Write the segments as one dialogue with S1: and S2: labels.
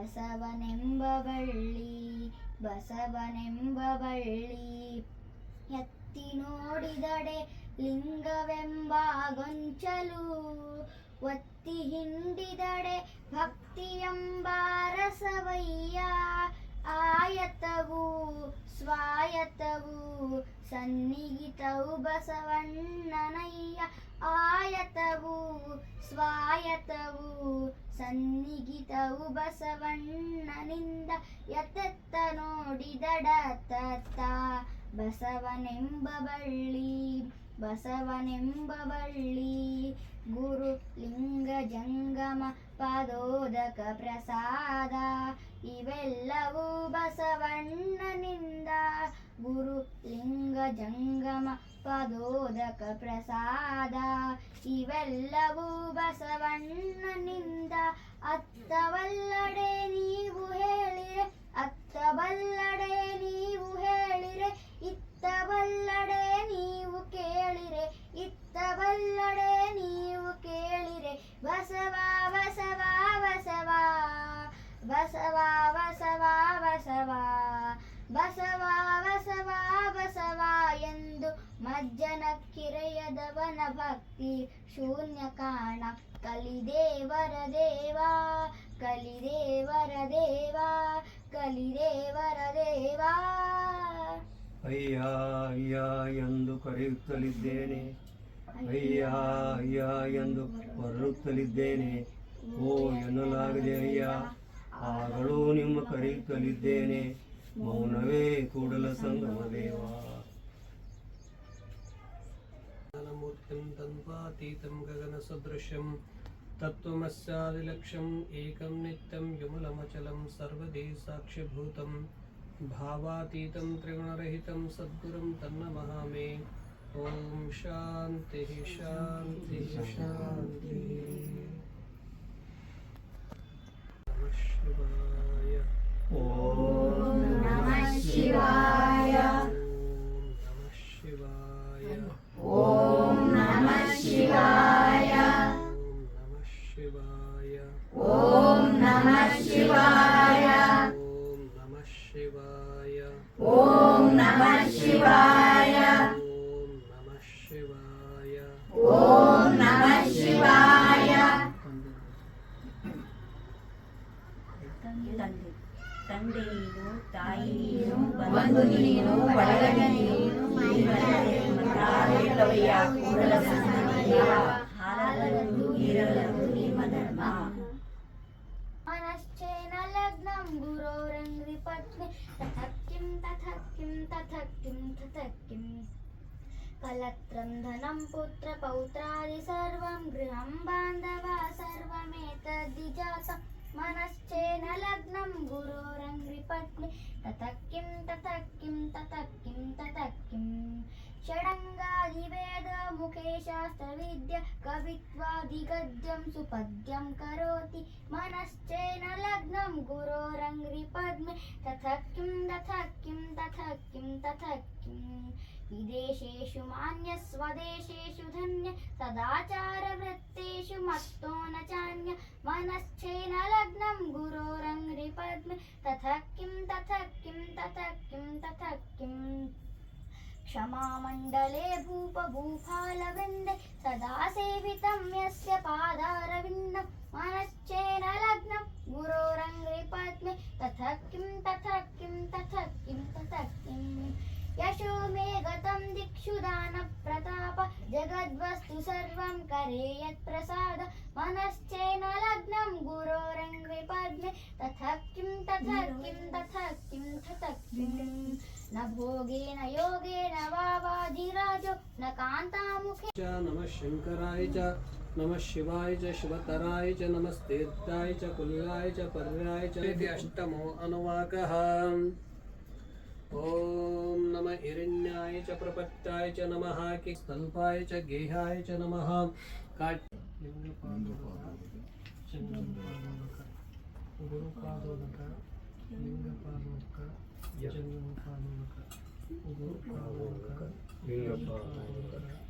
S1: ಬಸವನೆಂಬ ಬಳ್ಳಿ ಬಸವನೆಂಬ ಬಳ್ಳಿ. ಎತ್ತಿ ನೋಡಿದಡೆ ಲಿಂಗವೆಂಬ ಗೊಂಚಲು ಒತ್ತಿ ಹಿಂಡಿದಡೆ ಭಕ್ತಿಯೆಂಬ ರಸವಯ್ಯ. ಆಯತವು ಸ್ವಾಯತವು ಸನ್ನಿಹಿತವು ಬಸವಣ್ಣನಯ್ಯ. ಆಯತವು ಸ್ವಾಯತವು ಸನ್ನಿಹಿತವು ಬಸವಣ್ಣನಿಂದ ಎತ್ತೆತ್ತ ನೋಡಿದಡತತ್ತ ಬಸವನೆಂಬ ಬಳ್ಳಿ. ಬಸವನೆಂಬ ಬಳ್ಳಿ ಗುರು ಲಿಂಗ ಜಂಗಮ ಪದೋದಕ ಪ್ರಸಾದ. ಇವೆಲ್ಲವೂ ಬಸವಣ್ಣನಿಂದ. ಗುರು ಲಿಂಗ ಜಂಗಮ ಪದೋದಕ ಪ್ರಸಾದ. ಇವೆಲ್ಲವೂ ಬಸವಣ್ಣನಿಂದ. ಅತ್ತವಲ್ಲಡೆ ನೀವು ಹೇಳಿರೆ ಅತ್ತಬಲ್ಲಡೆ ಮಜ್ಜನ ಕಿರೆಯದವನ ಭಕ್ತಿ ಶೂನ್ಯ ಕಾಣ ಕಲಿದೇವರ ದೇವಾ ಕಲಿದೇವರ ದೇವಾ ಕಲಿದೇವರ ದೇವಾ.
S2: ಅಯ್ಯ ಅಯ್ಯ ಎಂದು ಕರೆಯುತ್ತಲಿದ್ದೇನೆ ಅಯ್ಯ ಅಯ್ಯ ಎಂದು ಹೊರಡುತ್ತಲಿದ್ದೇನೆ ಓ, ಎನ್ನಲಾಗಿದೆ ಅಯ್ಯ ಆಗಲೂ ನಿಮ್ಮ ಕರೆಯುತ್ತಲಿದ್ದೇನೆ. ಮೌನವೇ ಕೂಡಲ ಸಂಗಮ ದೇವ
S3: ज्ञानमूर्तिं तन्वातीतं गगनसदृशं तत्त्वमस्यादिलक्ष्यम् एकं नित्यं सर्वदे साक्षिभूतं भावातीतं त्रिगुणरहितं सद्गुरुं तन्नमहामे। ॐ शान्तिः शान्तिः शान्तिः। नमः शिवाय।
S1: శివాయ
S3: ఓం నమ శివాయ
S1: ఓం నమ శివాయ
S3: ఓం నమ శివాయ
S4: ತಂದೆ ನೀನು ತಾಯಿ ನೀನು
S3: ಬಂಧು ನೀನು ಬಳಗ ನೀನು ಕೂಡಲ
S1: ಸಂಗತಿಯ ಹಾಲನ್ನು ಇರಲನ್ನು किं ततः किं ततः किं कलत्रं धनं पुत्रपौत्रादि सर्वं गृहं बान्धवा सर्वमेतद्विजातं मनश्चेन लग्नं गुरोरङ्घ्रि पत्नी ततः किं ततः किं ततः किं ततः किं मुखे शास्त्रविद्या कवित्वादिगद्यं सुपद्यं करोति। मनश्चेन लग्नं गुरोरङ्घ्रिपद्मे ततः किं ततः किं ततः किं ततः किं विदेशेषु मान्य, स्वदेशेषु धन्य। सदाचारवृत्तेषु मत्तो न चान्य। मनश्चेन लग्नं गुरोरङ्घ्रिपद्मे ततः किं ततः किं ततः किं ततः किम् क्षमामण्डले भूपभूफालवृन्दे सदा सेवितं यस्य पादारविन्दं मनश्चेन लग्नं गुरोरङ्घ्रिपद्मे ततः किं ततः किं ततः किं ततः किं यशो मे गतं दिक्षु दानप्रताप जगद्वस्तु सर्वं करे यत्प्रसाद। मनश्चेन लग्नं गुरोरङ्घ्रिपद्मे ततः किं ततः किं ततः किं ततः किम् न भोगेन योगेन वा वाजिराजो, न कान्तामुखे।
S3: नमः शङ्कराय च, नमः शिवाय च, शिवतराय च, नमस्तेत्ताय च कुल्याय च, पर्याय च। इति अष्टमो अनुवाकः। ॐ नम हिरण्याय च प्रपत्ताय च नमः किस्तल्पाय च गेहाय च नमः काट गुरुपादोदक
S1: लिङ्गपादोदक।
S3: जङ्गपादोदक
S1: गुरुपादोदक
S3: लिङ्गपादोदक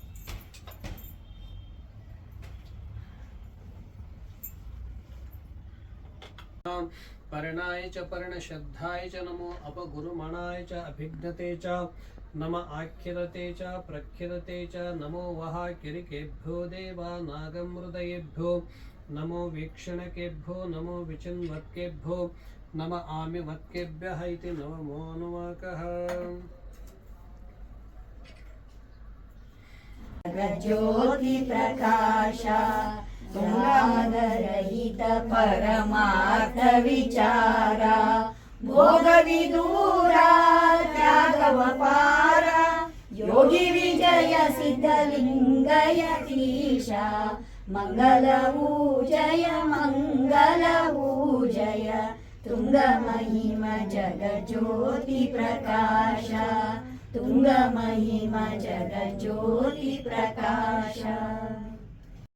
S1: तां
S3: पर्णाय च पर्णश्रद्धाय च नमो अपगुरुमणाय च अभिघ्नते च। नम आख्यरते च प्रख्यरते च। नमो वः किरिकेभ्यो देवानागमृदयेभ्यो नमो वीक्षणकेभ्यो नमो विचिन्वत्केभ्यो। नम आमिवत्केभ्यः इति
S4: नवमो नुवाकः। ज्योतिप्रकाशा। ज्ञानरहित परमार्थविचारा भोगविदूरा त्यागवपार योगिविजय सिद्धलिङ्गयतीशा मङ्गलवूजय मङ्गलवूजय तुङ्गमहिम जग ज्योति प्रकाश तुङ्गमहिम जगज्योतिप्रकाश